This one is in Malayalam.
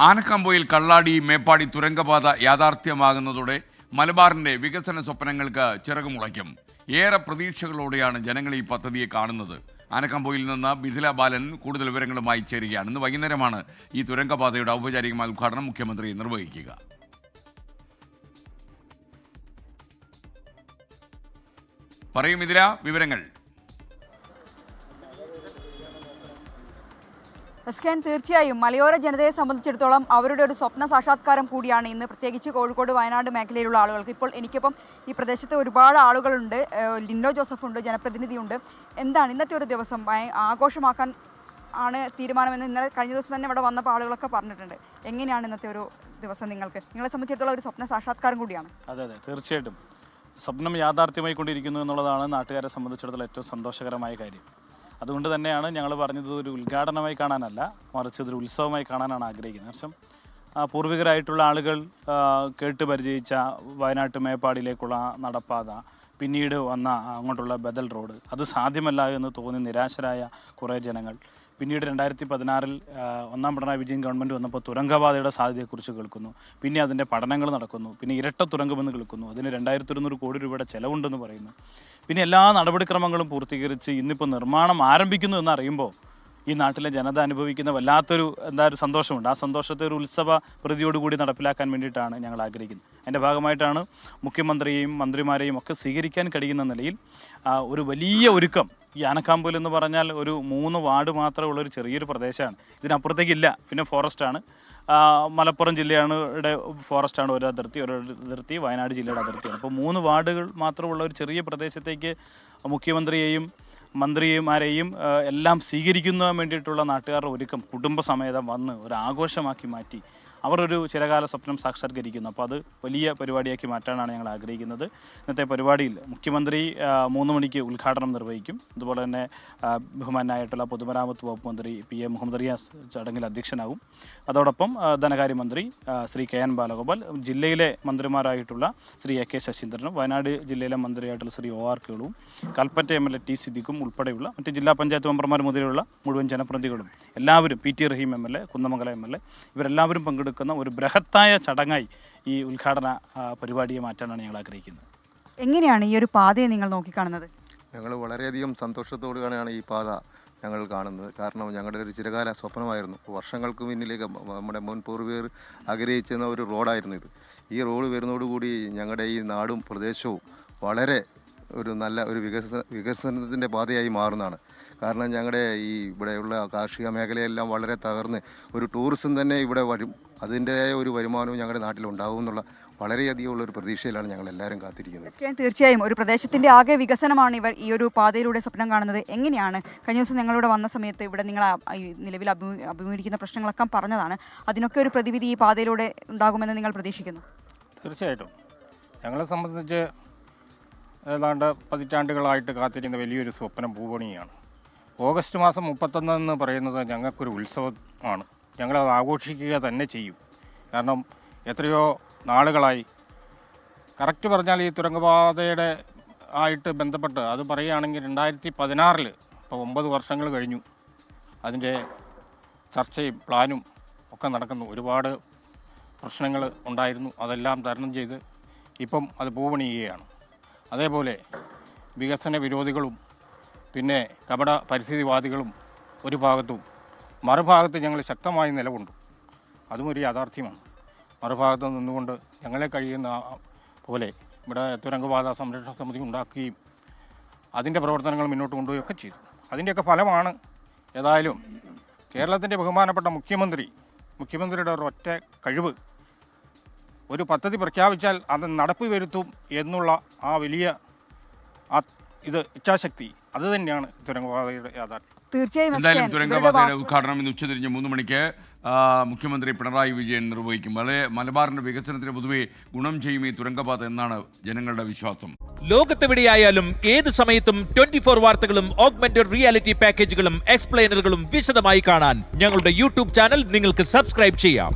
ആനക്കാമ്പോയിൽ കള്ളാടി മേപ്പാടി തുരങ്കപാത യാഥാർത്ഥ്യമാകുന്നതോടെ മലബാറിന്റെ വികസന സ്വപ്നങ്ങൾക്ക് ചിറകുമുളയ്ക്കും ഏറെ പ്രതീക്ഷകളോടെയാണ് ജനങ്ങൾ ഈ പദ്ധതിയെ കാണുന്നത്. ആനക്കാമ്പോയിൽ നിന്ന് ബിഥില ബാലൻ കൂടുതൽ വിവരങ്ങളുമായി ചേരുകയാണ്. ഇന്ന് വൈകുന്നേരമാണ് ഈ തുരങ്കപാതയുടെ ഔപചാരികമായ ഉദ്ഘാടനം മുഖ്യമന്ത്രി നിർവഹിക്കുക. പറയും ഇതില വിവരങ്ങൾ. എസ്കേൻ തീർച്ചയായും മലയോര ജനതയെ സംബന്ധിച്ചിടത്തോളം അവരുടെ ഒരു സ്വപ്ന സാക്ഷാത്കാരം കൂടിയാണ് ഇന്ന്. പ്രത്യേകിച്ച് കോഴിക്കോട് വയനാട് മേഖലയിലുള്ള ആളുകൾക്ക്. ഇപ്പോൾ എനിക്കിപ്പം ഈ പ്രദേശത്ത് ഒരുപാട് ആളുകളുണ്ട്. ലിൻഡോ ജോസഫ് ഉണ്ട് ജനപ്രതിനിധിയുണ്ട്. എന്താണ് ഇന്നത്തെ ഒരു ദിവസം? ആഘോഷമാക്കാൻ ആണ് തീരുമാനമെന്ന് ഇന്നലെ കഴിഞ്ഞ ദിവസം തന്നെ ഇവിടെ വന്നപ്പോൾ ആളുകളൊക്കെ പറഞ്ഞിട്ടുണ്ട്. എങ്ങനെയാണ് ഇന്നത്തെ ഒരു ദിവസം നിങ്ങൾക്ക്? നിങ്ങളെ സംബന്ധിച്ചിടത്തോളം ഒരു സ്വപ്ന സാക്ഷാത്കാരം കൂടിയാണ്. അതെ അതെ. തീർച്ചയായിട്ടും. സ്വപ്നം യാഥാർത്ഥ്യമായി കൊണ്ടിരിക്കുന്നു എന്നുള്ളതാണ് നാട്ടുകാരെ സംബന്ധിച്ചിടത്തോളം ഏറ്റവും സന്തോഷകരമായ കാര്യം. അതുകൊണ്ട് തന്നെയാണ് ഞങ്ങൾ പറഞ്ഞത് ഒരു ഉദ്ഘാടനമായി കാണാനല്ല മറിച്ച് ഇതൊരു ഉത്സവമായി കാണാനാണ് ആഗ്രഹിക്കുന്നത്. പക്ഷം പൂർവികരായിട്ടുള്ള ആളുകൾ കേട്ട് പരിചയിച്ച വയനാട്ട് മേപ്പാടിയിലേക്കുള്ള നടപ്പാത പിന്നീട് വന്ന അങ്ങോട്ടുള്ള ബദൽ റോഡ് അത് സാധ്യമല്ല എന്ന് തോന്നി നിരാശരായ കുറേ ജനങ്ങൾ. പിന്നീട് രണ്ടായിരത്തി പതിനാറിൽ ഒന്നാം പിണറായി വിജയൻ ഗവൺമെന്റ് വന്നപ്പോൾ തുരങ്കപാതയുടെ സാധ്യതയെക്കുറിച്ച് കേൾക്കുന്നു. പിന്നെ അതിന്റെ പഠനങ്ങൾ നടക്കുന്നു. പിന്നെ ഇരട്ട തുരങ്കമെന്ന് കേൾക്കുന്നു. അതിന് രണ്ടായിരത്തി ഒരുന്നൂറ് കോടി രൂപയുടെ ചിലവുണ്ടെന്ന് പറയുന്നു. പിന്നെ എല്ലാ നടപടിക്രമങ്ങളും പൂർത്തീകരിച്ച് ഇന്നിപ്പോൾ നിർമ്മാണം ആരംഭിക്കുന്നു എന്ന് അറിയുമ്പോൾ ഈ നാട്ടിലെ ജനത അനുഭവിക്കുന്ന വല്ലാത്തൊരു എന്താ ഒരു സന്തോഷമുണ്ട്. ആ സന്തോഷത്തെ ഒരു ഉത്സവ പ്രതിയോടുകൂടി നടപ്പിലാക്കാൻ വേണ്ടിയിട്ടാണ് ഞങ്ങൾ ആഗ്രഹിക്കുന്നത്. അതിന്റെ ഭാഗമായിട്ടാണ് മുഖ്യമന്ത്രിയെയും മന്ത്രിമാരെയും ഒക്കെ സ്വീകരിക്കാൻ കഴിയുന്ന നിലയിൽ ഒരു വലിയ ഒരുക്കം. ഈ ആനക്കാമ്പൂൽ എന്ന് പറഞ്ഞാൽ ഒരു മൂന്ന് വാർഡ് മാത്രമുള്ള ഒരു ചെറിയൊരു പ്രദേശമാണ്. ഇതിനപ്പുറത്തേക്കില്ല പിന്നെ ഫോറസ്റ്റാണ്. മലപ്പുറം ജില്ലയാണ് ഫോറസ്റ്റാണ് ഒരു അതിർത്തി ഒരു അതിർത്തി വയനാട് ജില്ലയുടെ അതിർത്തിയാണ് അപ്പോൾ മൂന്ന് വാർഡുകൾ മാത്രമുള്ള ഒരു ചെറിയ പ്രദേശത്തേക്ക് മുഖ്യമന്ത്രിയെയും മന്ത്രിമാരെയും എല്ലാം സ്വീകരിക്കുന്നതിന് വേണ്ടിയിട്ടുള്ള നാട്ടുകാരുടെ ഒരുക്കം കുടുംബസമേതം വന്ന് ഒരു ആഘോഷമാക്കി മാറ്റി. അവർ ഒരു ചിരകാല സ്വപ്നം സാക്ഷാത്കരിക്കുന്നു. അപ്പോൾ അത് വലിയ പരിപാടിയാക്കി മാറ്റാനാണ് ഞങ്ങൾ ആഗ്രഹിക്കുന്നത്. ഇന്നത്തെ പരിപാടിയിൽ മുഖ്യമന്ത്രി മൂന്ന് മണിക്ക് ഉദ്ഘാടനം നിർവഹിക്കും. അതുപോലെ തന്നെ ബഹുമാനായിട്ടുള്ള പൊതുമരാമത്ത് വകുപ്പ് മന്ത്രി പി എ മുഹമ്മദ് റിയാസ് ചടങ്ങിൽ അധ്യക്ഷനാകും. അതോടൊപ്പം ധനകാര്യമന്ത്രി ശ്രീ കെ എൻ ബാലഗോപാൽ ജില്ലയിലെ മന്ത്രിമാരായിട്ടുള്ള ശ്രീ എ കെ ശശീന്ദ്രനും വയനാട് ജില്ലയിലെ മന്ത്രിയായിട്ടുള്ള Shri O R കേളുവും Kalpetta M L A T സിദ്ദിഖും ഉൾപ്പെടെയുള്ള മറ്റ് ജില്ലാ പഞ്ചായത്ത് മെമ്പർമാർ മുതലുള്ള മുഴുവൻ ജനപ്രതിനിധികളും എല്ലാവരും P T Rahim M L A Kunnamangalam M L A ഇവരെല്ലാവരും പങ്കെടുക്കുന്ന ഒരു ബൃഹത്തായ ചടങ്ങായി ഈ ഉദ്ഘാടന പരിപാടിയെ മാറ്റാനാണ് ഞങ്ങൾ ആഗ്രഹിക്കുന്നത്. എങ്ങനെയാണ് ഈ ഒരു പാതയെ നിങ്ങൾ നോക്കിക്കാണുന്നത്? ഞങ്ങൾ വളരെയധികം കാണുകയാണ് ഈ പാത ഞങ്ങൾ കാണുന്നത്. കാരണം ഞങ്ങളുടെ ഒരു ചിരകാല സ്വപ്നമായിരുന്നു. വർഷങ്ങൾക്ക് മുന്നിലേക്ക് നമ്മുടെ മുൻ പൂർവികർ ആഗ്രഹിച്ചിരുന്ന ഒരു റോഡായിരുന്നു ഇത്. ഈ റോഡ് വരുന്നതോടുകൂടി ഞങ്ങളുടെ ഈ നാടും പ്രദേശവും വളരെ ഒരു നല്ല ഒരു വികസന വികസനത്തിന്റെ പാതയായി മാറുന്നതാണ്. കാരണം ഞങ്ങളുടെ ഈ ഇവിടെയുള്ള കാർഷിക മേഖലയെല്ലാം വളരെ തകർന്ന് ഒരു ടൂറിസം തന്നെ ഇവിടെ വരും അതിന്റെതായ ഒരു വരുമാനവും ഞങ്ങളുടെ നാട്ടിൽ ഉണ്ടാകും എന്നുള്ള വളരെയധികം ഉള്ള ഒരു പ്രതീക്ഷയിലാണ് ഞങ്ങൾ എല്ലാവരും കാത്തിരിക്കുന്നത് തീർച്ചയായും ഒരു പ്രദേശത്തിന്റെ ആകെ വികസനമാണ് ഇവർ ഈ ഒരു പാതയിലൂടെ സ്വപ്നം കാണുന്നത്. എങ്ങനെയാണ്? കഴിഞ്ഞ ദിവസം ഞങ്ങളിവിടെ വന്ന സമയത്ത് ഇവിടെ നിങ്ങൾ ഈ നിലവിൽ അഭിമു അഭിമുഖീകരിക്കുന്ന പ്രശ്നങ്ങളൊക്കെ പറഞ്ഞതാണ്. അതിനൊക്കെ ഒരു പ്രതിവിധി ഈ പാതയിലൂടെ ഉണ്ടാകുമെന്ന് നിങ്ങൾ പ്രതീക്ഷിക്കുന്നു? തീർച്ചയായിട്ടും. ഞങ്ങളെ സംബന്ധിച്ച് ഏതാണ്ട് പതിറ്റാണ്ടുകളായിട്ട് കാത്തിരിക്കുന്ന വലിയൊരു സ്വപ്നം പൂവണിയാണ്. ഓഗസ്റ്റ് മാസം മുപ്പത്തൊന്ന് എന്ന് പറയുന്നത് ഞങ്ങൾക്കൊരു ഉത്സവമാണ്. ഞങ്ങളത് ആഘോഷിക്കുക തന്നെ ചെയ്യും. കാരണം എത്രയോ നാളുകളായി. കറക്റ്റ് പറഞ്ഞാൽ ഈ തുരങ്കപാതയുടെ ആയിട്ട് ബന്ധപ്പെട്ട് അത് പറയുകയാണെങ്കിൽ രണ്ടായിരത്തി പതിനാറിൽ ഇപ്പോൾ ഒമ്പത് വർഷങ്ങൾ കഴിഞ്ഞു. അതിന്റെ ചർച്ചയും പ്ലാനും ഒക്കെ നടക്കുന്നു. ഒരുപാട് പ്രശ്നങ്ങൾ ഉണ്ടായിരുന്നു. അതെല്ലാം തരണം ചെയ്ത് ഇപ്പം അത് പൂവണിയുകയാണ്. അതേപോലെ വികസന വിരോധികളും പിന്നെ കപട പരിസ്ഥിതിവാദികളും ഒരു ഭാഗത്തും മറുഭാഗത്ത് ഞങ്ങൾ ശക്തമായി നിലകൊണ്ടു. അതും ഒരു യാഥാർത്ഥ്യമാണ്. മറുഭാഗത്ത് നിന്നുകൊണ്ട് ഞങ്ങളെ കഴിയുന്ന പോലെ ഇവിടെ തുരങ്കപാത സംരക്ഷണ സമിതി ഉണ്ടാക്കുകയും അതിന്റെ പ്രവർത്തനങ്ങൾ മുന്നോട്ട് കൊണ്ടുപോവുകയൊക്കെ ചെയ്തു. അതിന്റെയൊക്കെ ഫലമാണ് ഏതായാലും കേരളത്തിന്റെ ബഹുമാനപ്പെട്ട മുഖ്യമന്ത്രി മുഖ്യമന്ത്രിയുടെ ഒരൊറ്റ കഴിവ്. ഒരു പദ്ധതി പ്രഖ്യാപിച്ചാൽ അത് നടപ്പ് വരുത്തും എന്നുള്ള ആ വലിയ ആ ഇത് ഇച്ഛാശക്തി അത് തന്നെയാണ് തുരങ്കപാതയുടെ യാഥാർത്ഥ്യം. തീർച്ചയായും തുരങ്കപാതയുടെ ഉദ്ഘാടനം ഇന്ന് ഉച്ചതിരിഞ്ഞ് മൂന്ന് മണിക്ക് മുഖ്യമന്ത്രി പിണറായി വിജയൻ നിർവഹിക്കും. വളരെ മലബാറിന്റെ വികസനത്തിന് പൊതുവെ ഗുണം ചെയ്യും ഈ തുരങ്കപാത എന്നാണ് ജനങ്ങളുടെ വിശ്വാസം. ലോകത്തെവിടെയായാലും ഏത് സമയത്തും ട്വന്റി ഫോർ വാർത്തകളും ഓഗ്മെന്റഡ് റിയാലിറ്റി പാക്കേജുകളും എക്സ്പ്ലെയിനറുകളും വിശദമായി കാണാൻ ഞങ്ങളുടെ യൂട്യൂബ് ചാനൽ നിങ്ങൾക്ക് സബ്സ്ക്രൈബ് ചെയ്യാം.